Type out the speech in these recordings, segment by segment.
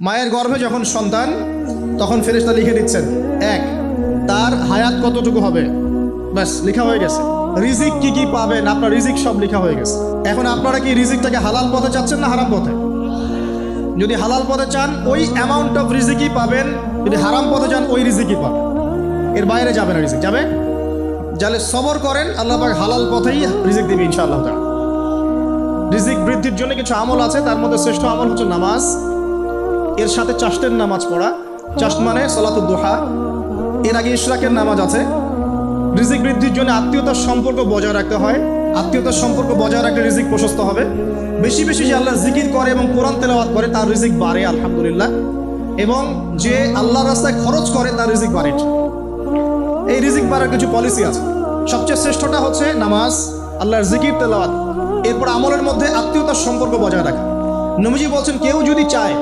মায়ের গর্ভে যখন সন্তান, তখন ফেরেশতা লিখে দিচ্ছেন, এক, তার হায়াত কতটুকু হবে? ব্যাস, লেখা হয়ে গেছে। রিজিক কি কি পাবেন? আপনার রিজিক সব লেখা হয়ে গেছে। এখন আপনারা কি রিজিকটাকে হালাল পথে চাচ্ছেন না হারাম পথে? যদি হালাল পথে চান, ওই অ্যামাউন্ট অফ রিজিকই পাবেন। যদি হারাম পথে চান, ওই রিজিকই পাবেন। এর বাইরে যাবে না রিজিক। যাবে? যাহলে সবর করেন, আল্লাহ পাক হালাল পথেই রিজিক দিবে ইনশাআল্লাহ রিজিক বৃদ্ধির জন্য কিছু আমল আছে, তার মধ্যে শ্রেষ্ঠ আমল হচ্ছে নামাজ। এর সাথে চাষতের নামাজ পড়া। চাষ্ট মানে সলাতুল দোহা। এর আগে ইশরাকের নামাজ আছে। রিজিক বৃদ্ধির জন্য আত্মীয়তার সম্পর্ক বজায় রাখতে হয়। আত্মীয়তার সম্পর্ক বজায় রাখলে রিজিক প্রশস্ত হবে। বেশি বেশি যে আল্লাহ জিকির করে এবং কোরআন তেলাওয়াত করে, তার রিজিক বাড়ে, আলহামদুলিল্লাহ। এবং যে আল্লাহর রাস্তায় খরচ করে, তার রিজিক বাড়ে। এই রিজিক বাড়ার কিছু পলিসি আছে। সবচেয়ে শ্রেষ্ঠটা হচ্ছে নামাজ, আল্লাহর জিকির, তেলাওয়াত। এরপর আমলের মধ্যে আত্মীয়তার সম্পর্ক বজায় রাখা। নবীজি বলছেন, কেউ যদি চায়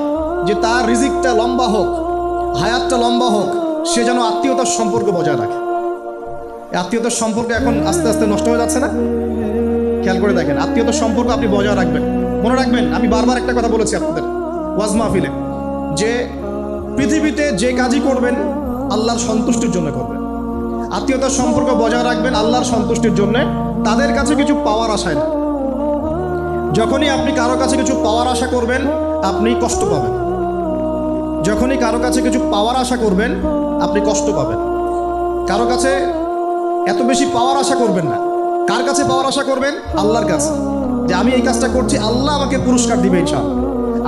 যে তার রিজিকটা লম্বা হোক, হায়াতটা লম্বা হোক, সে যেন আত্মীয়তার সম্পর্ক বজায় রাখে। আত্মীয়তার সম্পর্ক এখন আস্তে আস্তে নষ্ট হয়ে যাচ্ছে না? খেয়াল করে দেখেন, আত্মীয়তার সম্পর্ক আপনি বজায় রাখবেন। মনে রাখবেন, আমি বারবার একটা কথা বলেছি আপনাদের, ওয়াজ মাহফিলে, যে পৃথিবীতে যে কাজই করবেন, আল্লাহর সন্তুষ্টির জন্য করবেন। আত্মীয়তার সম্পর্ক বজায় রাখবেন আল্লাহর সন্তুষ্টির জন্য, তাদের কাছে কিছু পাওয়ার আশায় না। যখনই আপনি কারও কাছে কিছু পাওয়ার আশা করবেন আপনি কষ্ট পাবেন। যখনই কারও কাছে কিছু পাওয়ার আশা করবেন, আপনি কষ্ট পাবেন। কারও কাছে এত বেশি পাওয়ার আশা করবেন না। কার কাছে পাওয়ার আশা করবেন? আল্লাহর কাছে। যে আমি এই কাজটা করছি, আল্লাহ আমাকে পুরস্কার দিবে ইনশাআল্লাহ।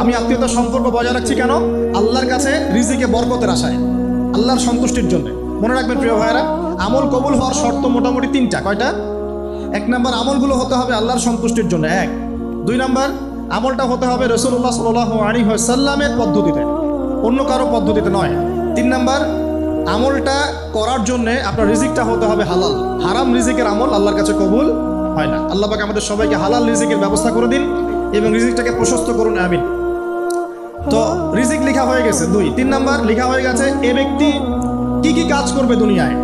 আমি আত্মীয়তার সম্পর্ক বজায় রাখছি কেন? আল্লাহর কাছে রিজিকে বরকতের আশায়। আল্লাহর সন্তুষ্টির জন্য। মনে রাখবেন প্রিয় ভাইয়েরা, আমল কবুল হওয়ার শর্ত মোটামুটি তিনটা। কয়টা? এক নম্বর, আমলগুলো হতে হবে আল্লাহর সন্তুষ্টির জন্য। এক। দুই নম্বর, আমলটা হতে হবে রসুল্লাহ সাল আলী সাল্লামের পদ্ধতিতে। অন্য কারও পদ্ধতিতে নয়। তিন নাম্বার, আমলটা করার জন্যে আপনার রিজিকটা হতে হবে হালাল। হারাম রিজিকের আমল আল্লাহর কাছে কবুল হয় না। আল্লাহ পাক আমাদের সবাইকে হালাল রিজিকের ব্যবস্থা করে দিন এবং রিজিকটাকে প্রশস্ত করুন, আমিন। তো রিজিক লেখা হয়ে গেছে দুই। তিন নাম্বার, লেখা হয়ে গেছে এ ব্যক্তি কি কি কাজ করবে দুনিয়ায়।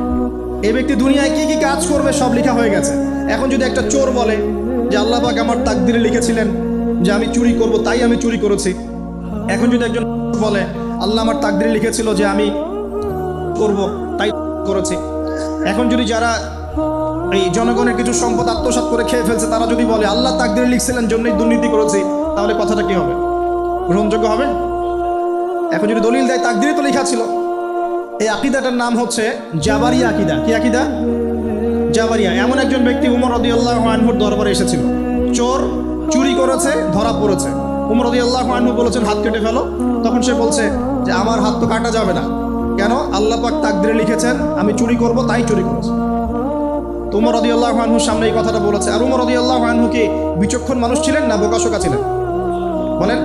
এ ব্যক্তি দুনিয়ায় কি কি কাজ করবে সব লেখা হয়ে গেছে। এখন যদি একটা চোর বলে যে আল্লাহ পাক আমার তাকদিরে লিখেছিলেন যে আমি চুরি করব, তাই আমি চুরি করেছি। এখন যদি একজন বলে আল্লাহ আমার তাকদিরে লিখেছিল যে আমি করব, তাই করেছি। এখন যদি যারা এই জনগণের কিছু সম্পদ আত্মসাৎ করে খেয়ে ফেলছে, তারা যদি বলে, আল্লাহ তাকদিরে লিখছিলেন, জন্যই দুর্নীতি করেছি, তাহলে কথাটা কি হবে? গ্রহণযোগ্য হবে? এখন যদি দলিল দেয়, তাকদিরে তো লেখা ছিল। এই আকিদাটার নাম হচ্ছে জাবারিয়া আকিদা। কি আকিদা? জাবারিয়া। এমন একজন ব্যক্তি উমর রদি আল্লাহ আনহুর দরবারে এসেছিল। চোর চুরি করেছে, ধরা পড়েছে। উমর আল্লাহ আনহু বলেছেন, হাত কেটে ফেলো। তখন সে বলছে যে, আমার হাত তো কাটা যাবে না। কেন? আল্লাহ পাক তাকদিরে লিখেছেন, আমি চুরি করব, তাই চুরি করেছি। উমর রদি আল্লাহ আনহুর সামনে এই কথাটা বলেছে। আর উমর রদি আল্লাহ আনহু কি বিচক্ষণ মানুষ ছিলেন না বোকাশোকা ছিলেন? বলেন,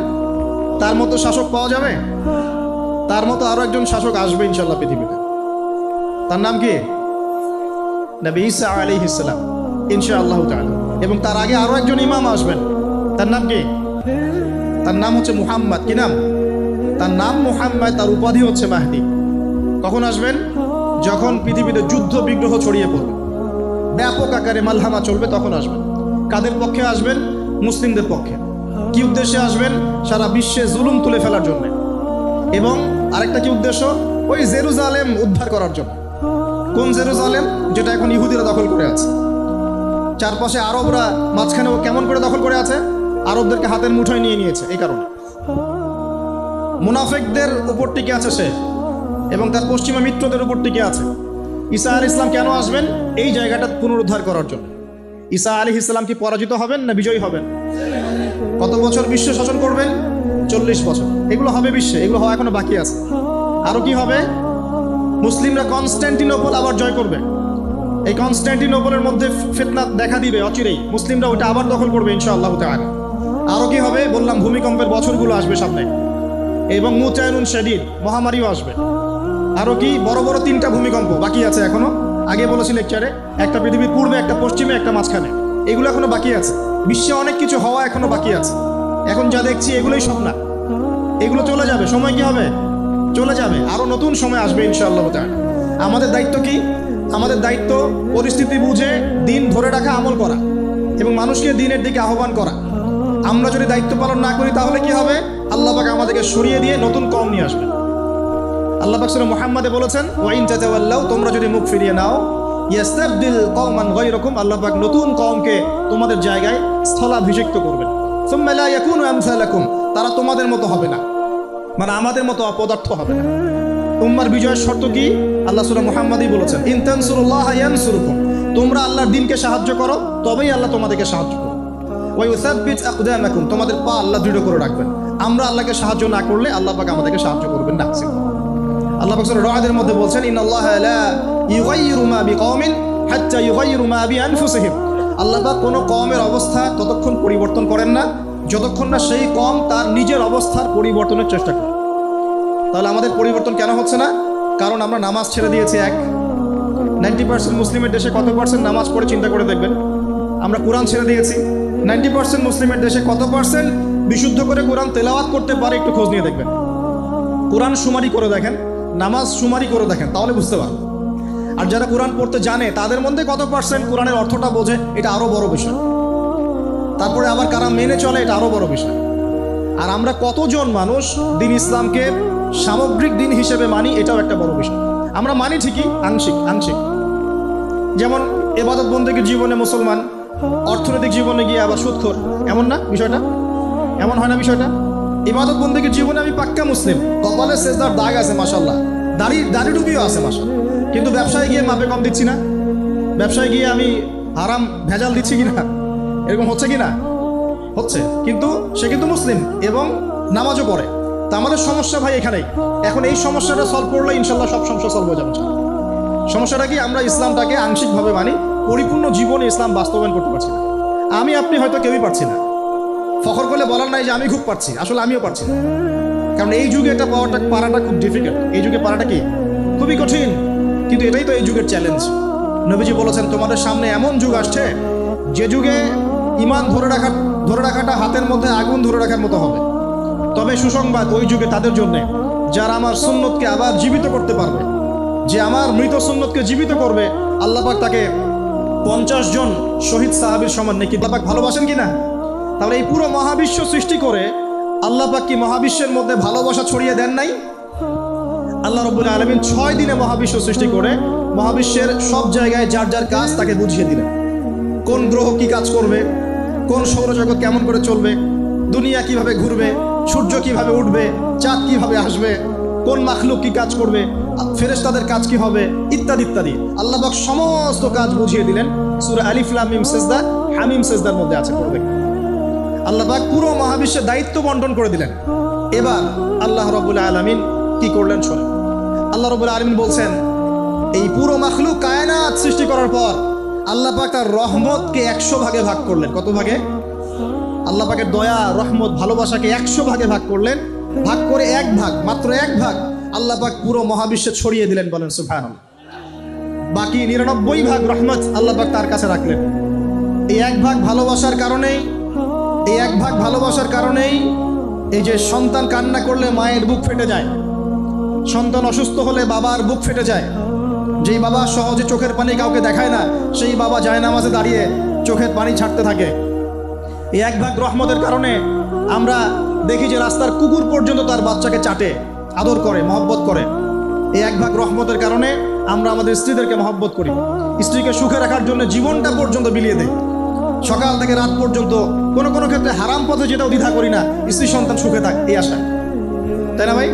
তার মতো শাসক পাওয়া যাবে? তার মতো আরও একজন শাসক আসবে ইনশাল্লাহ পৃথিবীতে। তার নাম কি? নবী ঈসা আলী ইসলাম ইনশা আল্লাহ এবং তার আগে আরও একজন ইমাম আসবেন। তার নাম কি? তার নাম হচ্ছে মুহাম্মদ। কি নাম? তার নাম মুহাম্মদ, তার উপাধি হচ্ছে মাহদি। কখন আসবেন? যখন পৃথিবীতে যুদ্ধ বিগ্রহ ছড়িয়ে পড়বে। ব্যাপক আকারে মালহামা চলবে, তখন আসবেন। কাদের পক্ষে আসবেন? মুসলিমদের পক্ষে। কি উদ্দেশ্যে আসবেন? সারা বিশ্বে জুলুম তুলে ফেলার জন্য। এবং আরেকটা কি উদ্দেশ্য? ওই জেরুজালেম উদ্ধার করার জন্য। কোন জেরুজালেম? যেটা এখন ইহুদিরা দখল করে আছে। চারপাশে আরবরা মাঝখানে ও কেমন করে দখল করে আছে? আরবদেরকে হাতের মুঠোয় নিয়ে নিয়েছে, এই কারণে। মুনাফেকদের উপর টিকে আছে সে এবং তার পশ্চিমা মিত্রদের উপর টিকে আছে। ঈসা আলী ইসলাম কেন আসবেন? এই জায়গাটা পুনরুদ্ধার করার জন্য। ঈসা আলী ইসলাম কি পরাজিত হবেন না বিজয়ী হবেন? কত বছর বিশ্ব শাসন করবেন? চল্লিশ বছর। এগুলো হবে বিশ্বে, এগুলো হওয়া এখনও বাকি আছে। আরও কি হবে? মুসলিমরা কনস্ট্যান্টিনোপল আবার জয় করবে। এই কনস্ট্যান্টিনোপলের মধ্যে ফিতনা দেখা দিবে অচিরেই। মুসলিমরা ওটা আবার দখল করবে ইনশাআল্লাহ তাআলা। আরও কি হবে? বললাম ভূমিকম্পের বছরগুলো আসবে সামনে। এবং মুচায়নুন শেদিদ মহামারীও আসবে। আরও কি? বড় বড় তিনটা ভূমিকম্প বাকি আছে এখনও। আগে বলেছি লেকচারে একটা পৃথিবীর পূর্বে, একটা পশ্চিমে, একটা মাঝখানে। এগুলো এখনও বাকি আছে। বিশ্বে অনেক কিছু হওয়া এখনও বাকি আছে। এখন যা দেখছি এগুলোই সব না। এগুলো চলে যাবে। সময় কি হবে? চলে যাবে। আরও নতুন সময় আসবে ইনশাআল্লাহ আমাদের দায়িত্ব কি? আমাদের দায়িত্ব পরিস্থিতি বুঝে দিন ধরে রাখা, আমল করা। এবং মানুষকে দিনের দিকে আহ্বান করা। আমরা যদি দায়িত্ব পালন না করি, তাহলে কি হবে? আল্লাহ পাক আমাদেরকে সরিয়ে দিয়ে নতুন কম নিয়ে আসবেন আল্লাহ পাক সুরা মুহাম্মাদে বলেছেন, ওয়াইন তাতাওয়াল্লাউ তোমরা যদি মুখ ফিরিয়ে নাও, ইয়াস্তাবদিল কওমান গায়রাকুম আল্লাহ পাক নতুন কওমকে তোমাদের জায়গায় স্থলাভিষিক্ত করবেন। সুম্মা লা ইয়াকুনু আমসালাকুম, তারা তোমাদের মতো হবে না। মানে আমাদের মতো অপদার্থ হবে না। উম্মার বিজয়ের শর্ত কি? আল্লাহ সুরা মুহাম্মাদই বলেছেন, ইন তানসুরুল্লাহ ইয়ানসুরুকুম তোমরা আল্লাহর দিনকে সাহায্য করো, তবেই আল্লাহ তোমাদেরকে সাহায্য করবে। ওয়া ইউসাব্বিত আকদামাকুম, তোমাদের পা আল্লাহ দৃঢ় করে রাখবেন। আমরা আল্লাহকে সাহায্য না করলে আল্লাহ পাক আমাদেরকে সাহায্য করবেন না। আল্লাহ পাক সূরা রাদের মধ্যে বলছেন, ইন্নাল্লাহ লা ইউগাইয়িরু মা বিকওমিন হাত্তা ইউগাইয়িরু মা বিআনফুসিহিম। আল্লাহ পাক কোনো কওমের অবস্থা ততক্ষণ পরিবর্তন করেন না, যতক্ষণ না সেই কম তার নিজের অবস্থার পরিবর্তনের চেষ্টা করে। তাহলে আমাদের পরিবর্তন কেন হচ্ছে না? কারণ আমরা নামাজ ছেড়ে দিয়েছি, এক। নাইনটি পার্সেন্ট মুসলিমের দেশে কত পার্সেন্ট নামাজ পড়ে চিন্তা করে দেখবেন? আমরা কোরআন ছেড়ে দিয়েছি নাইনটি পার্সেন্ট মুসলিমের দেশে কত পার্সেন্ট? বিশুদ্ধ করে কোরআন তেলাওয়াত করতে পারে, একটু খোঁজ নিয়ে দেখবেন। কোরআন সুমারি করে দেখেন, নামাজ সুমারি করে দেখেন, তাহলে বুঝতে পারবেন। আর যারা কোরআন পড়তে জানে, তাদের মধ্যে কত পার্সেন্ট কোরআনের অর্থটা বোঝে, এটা আরও বড় বিষয়। তারপরে আবার কারা মেনে চলে, এটা আরও বড় বিষয়। আর আমরা কতজন মানুষ দিন ইসলামকে সামগ্রিক দিন হিসেবে মানি, এটাও একটা বড় বিষয়। আমরা মানি ঠিকই, আংশিক আংশিক। যেমন এবাদত বন্দীকে জীবনে মুসলমান অর্থনৈতিক জীবনে গিয়ে আবার সুৎখোর। এমন না বিষয়টা? এমন হয় না বিষয়টা? ইবাদত বন্দীকে জীবনে আমি পাক্কা মুসলিম। কপালে শেষদার দাগ আছে মাসাল্লাহ দাড়ি দাড়ি ডুবিও আছে মাসা কিন্তু ব্যবসায় গিয়ে মাপে কম দিচ্ছি না? ব্যবসায় গিয়ে আমি হারাম ভেজাল দিচ্ছি কিনা? এরকম হচ্ছে কি না হচ্ছে। কিন্তু সে কিন্তু মুসলিম এবং নামাজও পড়ে। তা আমাদের সমস্যা ভাই এখানেই। এখন এই সমস্যাটা সলভ করলে ইনশাল্লাহ সব সমস্যা সলভ হয়ে যাবে সমস্যাটা কি? আমরা ইসলামটাকে আংশিকভাবে মানি পরিপূর্ণ জীবনে ইসলাম বাস্তবায়ন করতে পারছি না। আমি, আপনি হয়তো কেউই পারছি না। ফখর করলে বলার নাই যে আমি খুব পারছি, আসলে আমিও পারছি না। কারণ এই যুগে এটা পাওয়াটা, পারাটা খুব ডিফিকাল্ট এই যুগে পারাটা কি? খুবই কঠিন। কিন্তু এটাই তো এই যুগের চ্যালেঞ্জ নবীজি বলেছেন, তোমাদের সামনে এমন যুগ আসছে, যে যুগে ইমান ধরে রাখা, ধরে রাখাটা হাতের মধ্যে, আগুন ধরে রাখার মতো হবে। তবে সুসংবাদ ওই যুগে তাদের জন্য, যারা আমার সুন্নতকে আবার জীবিত করতে পারবে, যে আমার মৃত সুন্নতকে জীবিত করবে আল্লাপাক তাকে পঞ্চাশ জন শহীদ সাহাবির সমান নাকি? আল্লাপাক ভালোবাসেন কি না? তাহলে এই পুরো মহাবিশ্ব সৃষ্টি করে আল্লাপাক কি মহাবিশ্বের মধ্যে ভালোবাসা ছড়িয়ে দেন নাই? আল্লাহ রবুল আলমিন ছয় দিনে মহাবিশ্ব সৃষ্টি করে মহাবিশ্বের সব জায়গায় যার যার কাজ তাকে বুঝিয়ে দিলেন। কোন গ্রহ কি কাজ করবে? কোন সৌরজগৎ কেমন করে চলবে? দুনিয়া কীভাবে ঘুরবে? সূর্য কীভাবে উঠবে? চাঁদ কীভাবে আসবে? কোন মাখলুক কি কাজ করবে? ফেরেশতাদের কাজ কি হবে? ইত্যাদি ইত্যাদি। আল্লাহবাক সমস্ত কাজ বুঝিয়ে দিলেন। সুরা আলিফুল মিম সেজদা, হামিম সেজদার মধ্যে আছে করবে আল্লাহবাক পুরো মহাবিশ্বের দায়িত্ব বন্টন করে দিলেন। এবার আল্লাহ রবুল আলমিন কি করলেন শোনেন। আল্লাহ রবুল আলমিন বলছেন, এই পুরো মাখলুক কায়নাত সৃষ্টি করার পর আল্লাহ পাক তার রহমতকে একশো ভাগে ভাগ করলেন। কত ভাগে? আল্লাহ পাকের দয়া, রহমত, ভালোবাসাকে একশো ভাগে ভাগ করলেন। ভাগ করে এক ভাগ, মাত্র এক ভাগ আল্লাহ পাক পুরো মহাবিশ্বে ছড়িয়ে দিলেন বলেন সুফান বাকি নিরানব্বই ভাগ রহমত আল্লাহ পাক তার কাছে রাখলেন। এই এক ভাগ ভালোবাসার কারণেই, এই এক ভাগ ভালোবাসার কারণেই এই যে সন্তান কান্না করলে মায়ের বুক ফেটে যায়, সন্তান অসুস্থ হলে বাবার বুক ফেটে যায়, যেই বাবা সহজে চোখের পানি কাউকে দেখায় না, সেই বাবা যায় নামাজে দাঁড়িয়ে চোখের পানি ছাড়তে থাকে। এই এক ভাগ রহমতের কারণে আমরা দেখি যে রাস্তার কুকুর পর্যন্ত তার বাচ্চাকে চাটে, আদর করে, মহব্বত করে। এই এক ভাগ রহমতের কারণে আমরা আমাদের স্ত্রীদেরকে মহব্বত করি। স্ত্রীকে সুখে রাখার জন্য জীবনটা পর্যন্ত বিলিয়ে দেয় সকাল থেকে রাত পর্যন্ত কোনো কোনো ক্ষেত্রে হারাম পথে যেটাও দ্বিধা করি না, স্ত্রী সন্তান সুখে থাক, এই আশা। তাই না ভাই?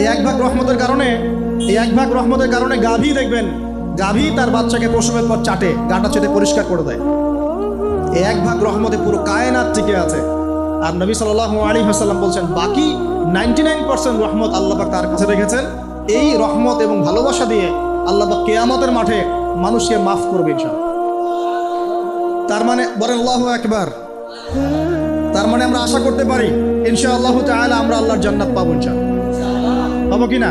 এই এক ভাগ রহমতের কারণে, এই এক ভাগ রহমতের কারণে গাভী দেখবেন, গাভী তার বাচ্চাকে প্রসবের পর চাটে, গাটা চেটে পরিষ্কার করে দেয়। এই এক ভাগ রহমতে পুরো কায়নাত টিকে আছে। আর নবী সাল্লাহ আলী হাসাল্লাম বলছেন, বাকি নাইনটি নাইন পার্সেন্ট রহমত আল্লাহবাক তার কাছে রেখেছেন। এই রহমত এবং ভালোবাসা দিয়ে আল্লাহবাক কেয়ামতের মাঠে মানুষকে মাফ করবে ইনশাল তার মানে বলেন, আল্লাহ একবার তার মানে আমরা আশা করতে পারি ইনশা আল্লাহ তাহলে আমরা আল্লাহর জান্নাত পাবো ইনশাল পাবো কি না?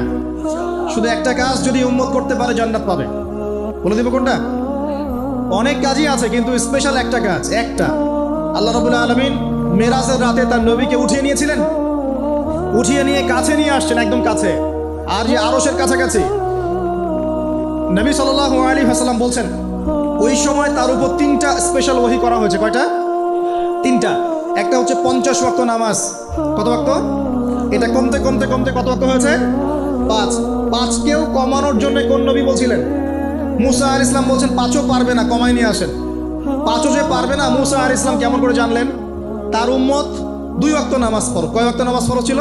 শুধু একটা কাজ যদি উম্মত করতে পারে, জান্নাত পাবে। বলে দেবো কোনটা? অনেক কাজই আছে, কিন্তু স্পেশাল একটা কাজ, একটা। আল্লাহ রবুল্লা আলমিন মেরাজের রাতে তার নবীকে উঠিয়ে নিয়েছিলেন। উঠিয়ে নিয়ে কাছে নিয়ে আসছেন, একদম কাছে। আর যে আরসের কাছাকাছি। নবী সাল্লাহ আলী হাসালাম বলছেন, ওই সময় তার উপর তিনটা স্পেশাল ওহি করা হয়েছে। কয়টা? তিনটা। একটা হচ্ছে পঞ্চাশ ওয়াক্ত নামাজ। কত ওয়াক্ত? এটা কমতে কমতে কমতে কত ওয়াক্ত হয়েছে? পাঁচ। পাঁচকেও কমানোর জন্য কোন নবী বলছিলেন? মুসা আর ইসলাম বলছেন, পাঁচও পারবে না কমাই নিয়ে আসেন। পাঁচও যে পারবে না, মুসা আর ইসলাম কেমন করে জানলেন? তার উম্মত দুই অক্ত নামাজ পড়ো। কয় অক্ত নামাজ পড়ো ছিল?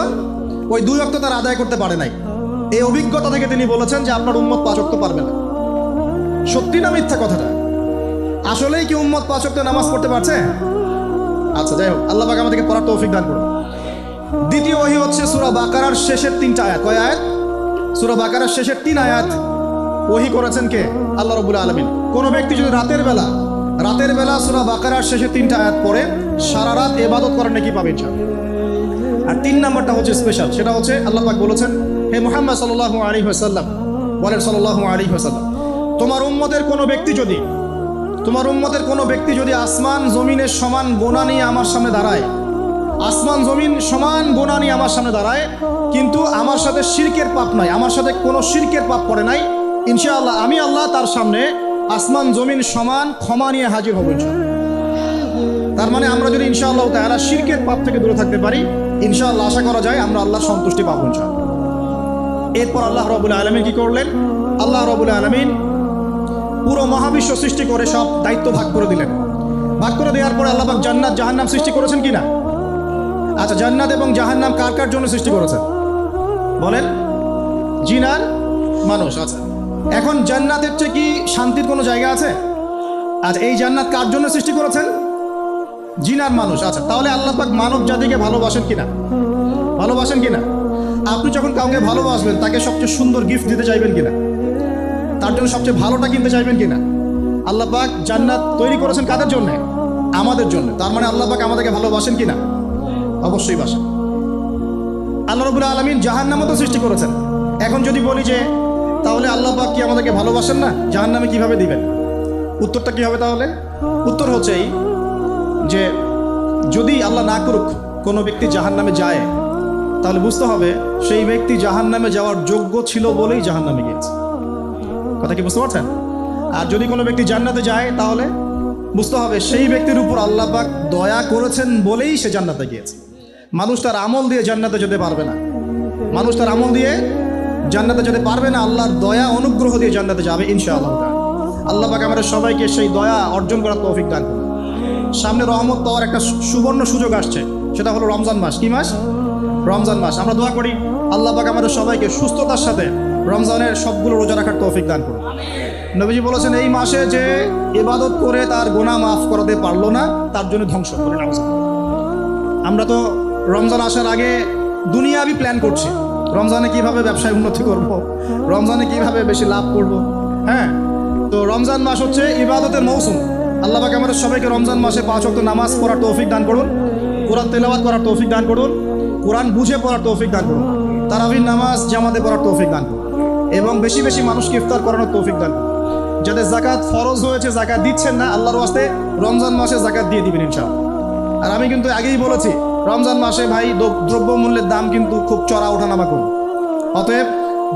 ওই দুই অক্ত তার আদায় করতে পারে নাই। এই অভিজ্ঞতা থেকে তিনি বলেছেন যে আপনার উম্মত পাঁচ অক্ত পারবে না। সত্যি না মিথ্যা কথাটা? আসলেই কি উম্মত পাঁচ অক্ত নামাজ পড়তে পারছে? আচ্ছা যাই হোক, আল্লাহ পাক আমাদেরকে পড়ার তৌফিক দান করুন। দ্বিতীয় ওহি হচ্ছে সুরা বাকারার শেষের তিনটা আয়াত। কয় আয়াত? সুরা বাকারার শেষের তিন আয়াত। ওহি করেছেন কে? আল্লাহ রবুল আলমিন। কোনো ব্যক্তি যদি রাতের বেলা রাতের বেলা সুরা বাকারার শেষের তিনটা আয়াত পড়ে সারা রাত এবাদত করেন নাকি পাবেন আর তিন নাম্বারটা হচ্ছে স্পেশাল সেটা হচ্ছে আল্লাহ পাক বলেছেন, হে মোহাম্মদ সাল্লাহ আলী হাসাল্লাম বলেন সাল্লাহ আলী হাসাল্লাম তোমার উম্মদের কোনো ব্যক্তি যদি, তোমার উম্মতের কোনো ব্যক্তি যদি আসমান জমিনের সমান গোনা নিয়ে আমার সামনে দাঁড়ায়, আসমান জমিন সমান গোনা নিয়ে আমার সামনে দাঁড়ায়, কিন্তু আমার সাথে শিরকের পাপ নাই, আমার সাথে কোনো শিরকের পাপ করে নাই, ইনশাআল্লাহ আমি আল্লাহ তার সামনে আসমান জমিন সমান ক্ষমা নিয়ে হাজির হব ইনশাআল্লাহ। তার মানে আমরা যদি ইনশাআল্লাহ তারা শিরকের পাপ থেকে দূরে থাকতে পারি, ইনশাআল্লাহ আশা করা যায় আমরা আল্লাহর সন্তুষ্টি পাবো এরপর আল্লাহ রবুল আলমিন কি করলেন? আল্লাহ রবুল আলমিন পুরো মহাবিশ্ব সৃষ্টি করে সব দায়িত্ব ভাগ করে দিলেন। ভাগ করে দেওয়ার পরে আল্লাহ জান্নাত জাহান্নাম সৃষ্টি করেছেন কিনা? আচ্ছা জান্নাত এবং জাহান্নাম কার কার জন্য সৃষ্টি করেছেন? বলেন জিনার মানুষ আচ্ছা। এখন জান্নাতের চেয়ে কি শান্তির কোনো জায়গা আছে? আচ্ছা এই জান্নাত কার জন্য সৃষ্টি করেছেন? জিনার মানুষ। আচ্ছা তাহলে আল্লাহ পাক মানব জাতিকে ভালোবাসেন কিনা? ভালোবাসেন কিনা? আপনি যখন কাউকে ভালোবাসবেন, তাকে সবচেয়ে সুন্দর গিফট দিতে চাইবেন কিনা? তার জন্য সবচেয়ে ভালোটা কিনতে চাইবেন কিনা? আল্লাহ পাক জান্নাত তৈরি করেছেন কাদের জন্য? আমাদের জন্য। তার মানে আল্লাহ পাক আমাদেরকে ভালোবাসেন কিনা? অবশ্যই বাসেন। আল্লাহ রবুল আলমিন জাহান্নামও তো সৃষ্টি করেছেন। এখন যদি বলি যে, তাহলে আল্লাহ পাক কি আমাদেরকে ভালোবাসেন না? জাহান্নামে কীভাবে দিবেন? উত্তরটা কি হবে তাহলে? উত্তর হচ্ছে এই যে যদি আল্লাহ না করুক, কোনো ব্যক্তি জাহান্নামে যায়, তাহলে বুঝতে হবে সেই ব্যক্তি জাহান্নামে যাওয়ার যোগ্য ছিল বলেই জাহান্নামে গিয়েছে। কথা কি বুঝতে পারছেন? আর যদি কোনো ব্যক্তি জান্নাতে যায়, তাহলে বুঝতে হবে সেই ব্যক্তির উপর আল্লাহ পাক দয়া করেছেন বলেই সে জান্নাতে গিয়েছে। মানুষ তার আমল দিয়ে জান্নাতে যেতে পারবে না। মানুষ তার আমল দিয়ে জান্নাতে যেতে পারবে না, আল্লাহর দয়া, অনুগ্রহ দিয়ে জান্নাতে যাবে ইনশাআল্লাহ। আল্লাহ পাক আমাদের সবাইকে সেই দয়া অর্জন করার তৌফিক দান করুন। সামনে রহমত পাওয়ার একটা সুবর্ণ সুযোগ আসছে। সেটা হলো রমজান মাস। কি মাস? রমজান মাস। আমরা দোয়া করি, আল্লাহ পাক আমাদের সবাইকে সুস্থতার সাথে রমজানের সবগুলো রোজা রাখার তৌফিক দান করুন। নবীজি বলেছেন, এই মাসে যে ইবাদত করে তার গোনা মাফ করাতে পারল না, তার জন্য ধ্বংস করে আমরা তো রমজান আসার আগে দুনিয়াবি প্ল্যান করছি, রমজানে কীভাবে ব্যবসায় উন্নতি করব। রমজানে কীভাবে বেশি লাভ করব। হ্যাঁ? তো রমজান মাস হচ্ছে ইবাদতের মৌসুম। আল্লাহ পাক আমাদের সবাইকে রমজান মাসে পাঁচ অক্ট নামাজ পড়ার তৌফিক দান করুন, কোরআন তেলাওয়াত করার তৌফিক দান করুন, কোরআন বুঝে পড়ার তৌফিক দান করুন, তারাবির নামাজ জামাতে পড়ার তৌফিক দান করুন, এবং বেশি বেশি মানুষকে ইফতার করানোর তৌফিক দান করুন। যাদের জাকাত ফরজ হয়েছে, জাকাত দিচ্ছেন না, আল্লাহর ওয়াস্তে রমজান মাসে জাকাত দিয়ে দিবেন ইনশাআল্লাহ। আর আমি কিন্তু আগেই বলেছি, রমজান মাসে ভাই দ্রব- দ্রব্যমূল্যের দাম কিন্তু খুব চড়া ওঠানামা করুন। অতএব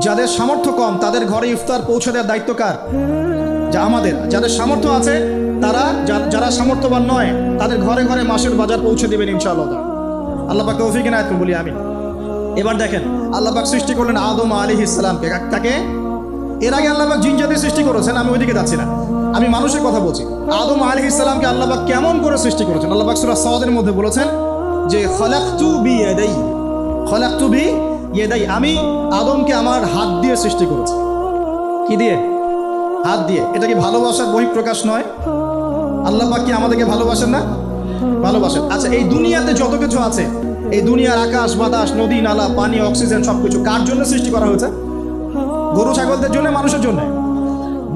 যাদের সামর্থ্য কম, তাদের ঘরে ইফতার পৌঁছে দেওয়ার দায়িত্ব কার? যা আমাদের। যাদের সামর্থ্য আছে তারা যারা সামর্থ্যবান নয়, তাদের ঘরে ঘরে মাসের বাজার পৌঁছে দেবেন ইনশাআল্লাহ। আল্লাহ পাক তৌফিক করুন বলি আমি এবার দেখেন, আল্লাহ পাক সৃষ্টি করলেন আদম আলী ইসলামকে তাকে এর আগে আল্লাহ পাক জিন জাতি সৃষ্টি করেছেন, আমি ওইদিকে যাচ্ছি না। আমি মানুষের কথা বলছি। আদম আলী ইসলামকে আল্লাহ পাক কেমন করে সৃষ্টি করেছেন? আল্লাহ পাক সূরা সাওয়াদের মধ্যে বলেছেন যে, খলাকতু বি ইয়াদাই খলাকতু বি ইয়াদাই আমি আদমকে আমার হাত দিয়ে সৃষ্টি করেছি। কি দিয়ে? হাত দিয়ে। এটা কি ভালোবাসার বহিঃপ্রকাশ নয়? আল্লাহ পাক কি আমাদেরকে ভালোবাসেন না? ভালোবাসেন। আচ্ছা এই দুনিয়াতে যত কিছু আছে, এই দুনিয়ার আকাশ, বাতাস, নদী, নালা, পানি, অক্সিজেন, সবকিছু কার জন্য সৃষ্টি করা হয়েছে? গরু, ছাগলদের জন্য, মানুষের জন্য।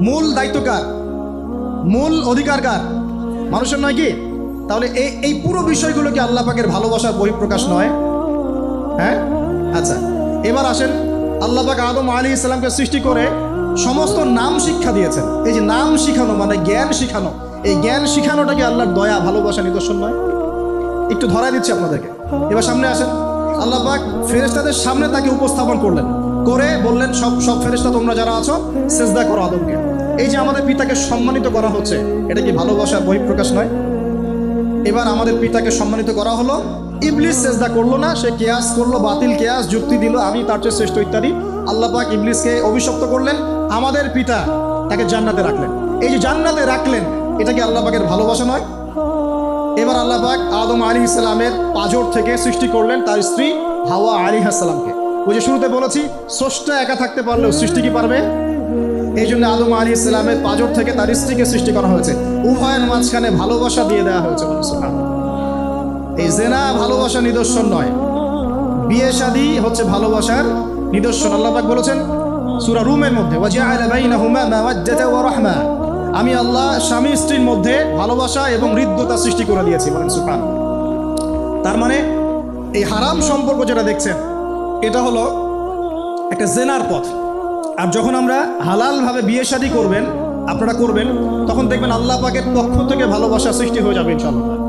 মূল দায়িত্ব কার? মূল অধিকার কার? মানুষের নয় কি? তাহলে এই এই পুরো বিষয়গুলো কি আল্লাহ পাকের ভালোবাসার বহিঃপ্রকাশ নয়। হ্যাঁ? আচ্ছা এবার আসেন। আল্লাহ পাক আদম আলী ইসলামকে সৃষ্টি করে সমস্ত নাম শিক্ষা দিয়েছেন। এই যে নাম শিখানো মানে জ্ঞান শিখানো। এই জ্ঞান শিখানোটা কি আল্লাহর দয়া, ভালোবাসা, নিদর্শন নয়। একটু ধরাই দিচ্ছি আপনাদেরকে। এবার সামনে আসেন। আল্লাহ পাক ফেরেশতাদের সামনে তাকে উপস্থাপন করলেন। করে বললেন, সব সব ফেরেশতা তোমরা যারা আছো, সেজদা করো আদমকে। এই যে আমাদের পিতাকে সম্মানিত করা হচ্ছে, এটা কি ভালোবাসার বহিঃপ্রকাশ নয়? এবার আমাদের পিতাকে সম্মানিত করা হলো। ইবলিস সেজদা করল না, সে কেয়াস করল, বাতিল কেয়াস, যুক্তি দিল, আমি তার চেয়ে শ্রেষ্ঠ ইত্যাদি। আল্লাহ পাক ইবলিসকে অভিশপ্ত করলেন। আমাদের পিতা তাকে জান্নাতে রাখলেন। এই যে জান্নাতে রাখলেন এটা কি আল্লাহ পাকের ভালোবাসা নয়। এবার আল্লাহ পাক আদম আলী ইসলামের পাজর থেকে সৃষ্টি করলেন তার স্ত্রী হাওয়া আলী হাসালামকে ওই যে শুরুতে বলেছি, স্রষ্টা একা থাকতে পারলেও সৃষ্টি কি পারবে? এই জন্য আদম আলী ইসলামের পাজর থেকে তার স্ত্রীকে সৃষ্টি করা হয়েছে। উভয়ের মাঝখানে ভালোবাসা দিয়ে দেওয়া হয়েছে। এই জেনা ভালোবাসা নিদর্শন নয়। বিয়ে শাদী হচ্ছে ভালোবাসার নিদর্শন। আল্লাহ পাক বলেছেন সূরা রুমের মধ্যে আমি আল্লাহ স্বামী স্ত্রীর মধ্যে ভালোবাসা এবং হৃদ্যতা সৃষ্টি করে দিয়েছি, বলেন সুবহান। তার মানে এই হারাম সম্পর্ক যেটা দেখছেন, এটা হলো একটা জেনার পথ। আর যখন আমরা হালালভাবে বিয়ে শাদী করবেন, আপনারা করবেন, তখন দেখবেন আল্লাহ পাকের পক্ষ থেকে ভালোবাসা সৃষ্টি হয়ে যাবে, ইনশাআল্লাহ।